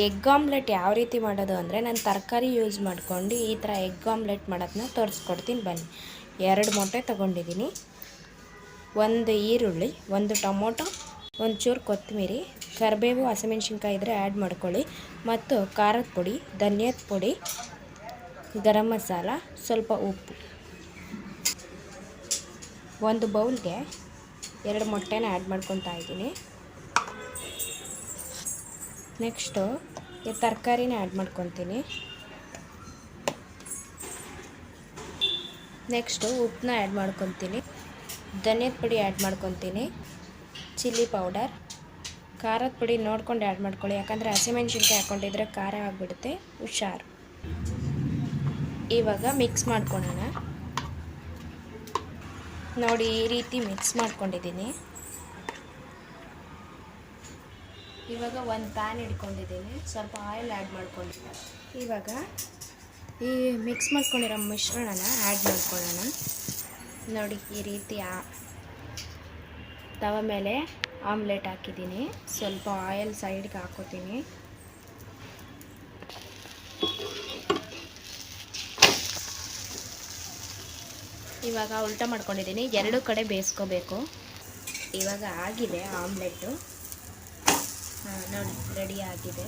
Egg omelette ಯಾವ ರೀತಿ ಮಾಡೋದು ಅಂದರೆ ನಾನು ತರಕಾರಿ ಯೂಸ್ ಮಾಡ್ಕೊಂಡು ಈ ಥರ ಎಗ್ ಆಮ್ಲೆಟ್ ಮಾಡೋದನ್ನ ತೋರಿಸ್ಕೊಡ್ತೀನಿ ಬನ್ನಿ. ಎರಡು ಮೊಟ್ಟೆ ತೊಗೊಂಡಿದ್ದೀನಿ. ಒಂದು ಈರುಳ್ಳಿ, ಒಂದು ಟೊಮೊಟೊ, ಒಂಚೂರು ಕೊತ್ತಂಬರಿ, ಕರಿಬೇವು, ಹಸಿಮೆಣ್ಸಿನ್ಕಾಯಿ ಇದ್ದರೆ ಆ್ಯಡ್ ಮಾಡ್ಕೊಳ್ಳಿ. ಮತ್ತು ಖಾರದ ಪುಡಿ, ಧನಿಯಾದ ಪುಡಿ, ಗರಂ ಮಸಾಲ, ಸ್ವಲ್ಪ ಉಪ್ಪು. ಒಂದು ಬೌಲ್ಗೆ ಎರಡು ಮೊಟ್ಟೆನ ಆ್ಯಡ್ ಮಾಡ್ಕೊತಾ ಇದ್ದೀನಿ. ನೆಕ್ಸ್ಟು ಈ ತರಕಾರಿನ ಆ್ಯಡ್ ಮಾಡ್ಕೊತೀನಿ. ನೆಕ್ಸ್ಟು ಉಪ್ಪನ್ನ ಆ್ಯಡ್ ಮಾಡ್ಕೊತೀನಿ. ಧನಿಯದ ಪುಡಿ ಆ್ಯಡ್ ಮಾಡ್ಕೊತೀನಿ. Chilli powder. ಖಾರದ ಪುಡಿ ನೋಡ್ಕೊಂಡು ಆ್ಯಡ್ ಮಾಡ್ಕೊಳ್ಳಿ. ಯಾಕಂದರೆ ಹಸಿಮೆಣ್ಸಿನ್ಕಾಯಿ ಹಾಕ್ಕೊಂಡಿದ್ರೆ ಖಾರ ಆಗಿಬಿಡುತ್ತೆ. ಹುಷಾರು. ಇವಾಗ ಮಿಕ್ಸ್ ಮಾಡ್ಕೊಳ್ಳೋಣ. ನೋಡಿ ಈ ರೀತಿ ಮಿಕ್ಸ್ ಮಾಡ್ಕೊಂಡಿದ್ದೀನಿ. ಇವಾಗ ಒಂದು ಪ್ಯಾನ್ ಇಟ್ಕೊಂಡಿದ್ದೀನಿ ಸ್ವಲ್ಪ ಆಯಿಲ್ ಆ್ಯಡ್ ಮಾಡ್ಕೊಂಡಿದ್ದೀನಿ. ಇವಾಗ ಈ ಮಿಕ್ಸ್ ಮಾಡ್ಕೊಂಡಿರೋ ಮಿಶ್ರಣನ ಆ್ಯಡ್ ಮಾಡ್ಕೊಳ್ಳೋಣ. ನೋಡಿ, ಈ ರೀತಿ ತವ ಮೇಲೆ ಆಮ್ಲೆಟ್ ಹಾಕಿದ್ದೀನಿ. ಸ್ವಲ್ಪ ಆಯಿಲ್ ಸೈಡ್ಗೆ ಹಾಕೋತೀನಿ. ಇವಾಗ ಉಲ್ಟಾ ಮಾಡ್ಕೊಂಡಿದ್ದೀನಿ. ಎರಡು ಕಡೆ ಬೇಯಿಸ್ಕೋಬೇಕು. ಇವಾಗ ಆಗಿದೆ ಆಮ್ಲೆಟ್ಟು ನೋಡಿ ರೆಡಿ ಆಗಿದೆ.